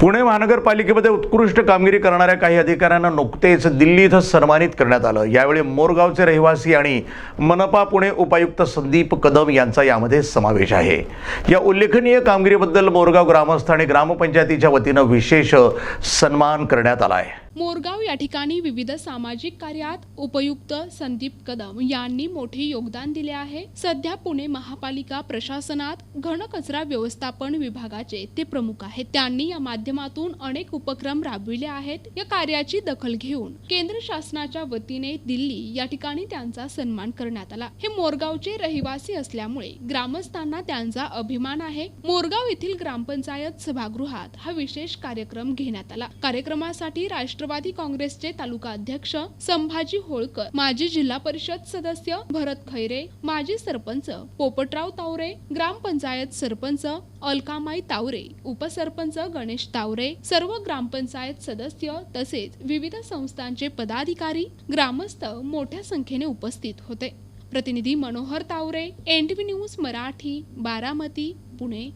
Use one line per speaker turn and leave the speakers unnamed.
पुणे महानगरपालिकेमध्ये उत्कृष्ट कामगिरी करणाऱ्या काही अधिकाऱ्यांना नुकतेच दिल्ली इथं सन्मानित करण्यात आलं. यावेळी मोरगावचे रहिवासी आणि मनपा पुणे उपायुक्त संदीप कदम यांचा यामध्ये समावेश आहे. या उल्लेखनीय कामगिरीबद्दल मोरगाव ग्रामस्थ आणि ग्रामपंचायतीच्या वतीनं विशेष सन्मान करण्यात आला आहे
मोरगाव या ठिकाणी विविध सामाजिक कार्यात उपयुक्त संदीप कदम यांनी मोठे योगदान दिले आहे. सध्या पुणे महापालिका प्रशासनात घनकचरा व्यवस्थापन विभागाचे ते प्रमुख आहेत. त्यांनी या माध्यम माध्यमातून अनेक उपक्रम राबविले आहेत या कार्याची दखल घेऊन. केंद्र शासनाच्या वतीने दिल्ली या ठिकाणी त्यांचा सन्मान करण्यात आला. हे मोरगावचे रहिवासी असल्यामुळे ग्रामस्थांना त्यांचा अभिमान आहे. मोरगाव येथील ग्रामपंचायत सभागृहात हा विशेष कार्यक्रम घेण्यात आला. कार्यक्रमासाठी राष्ट्रवादी काँग्रेसचे तालुका अध्यक्ष संभाजी होळकर माजी जिल्हा परिषद सदस्य भरत खैरे माजी सरपंच पोपटराव तावरे ग्रामपंचायत सरपंच अलकामाई तावरे उपसरपंच गणेश तावरे सर्व ग्रामपंचायत सदस्य तसेच विविध संस्थांचे पदाधिकारी ग्रामस्थ मोठ्या संख्येने उपस्थित होते. प्रतिनिधी मनोहर तावरे एनटीव्ही न्यूज मराठी बारामती पुणे.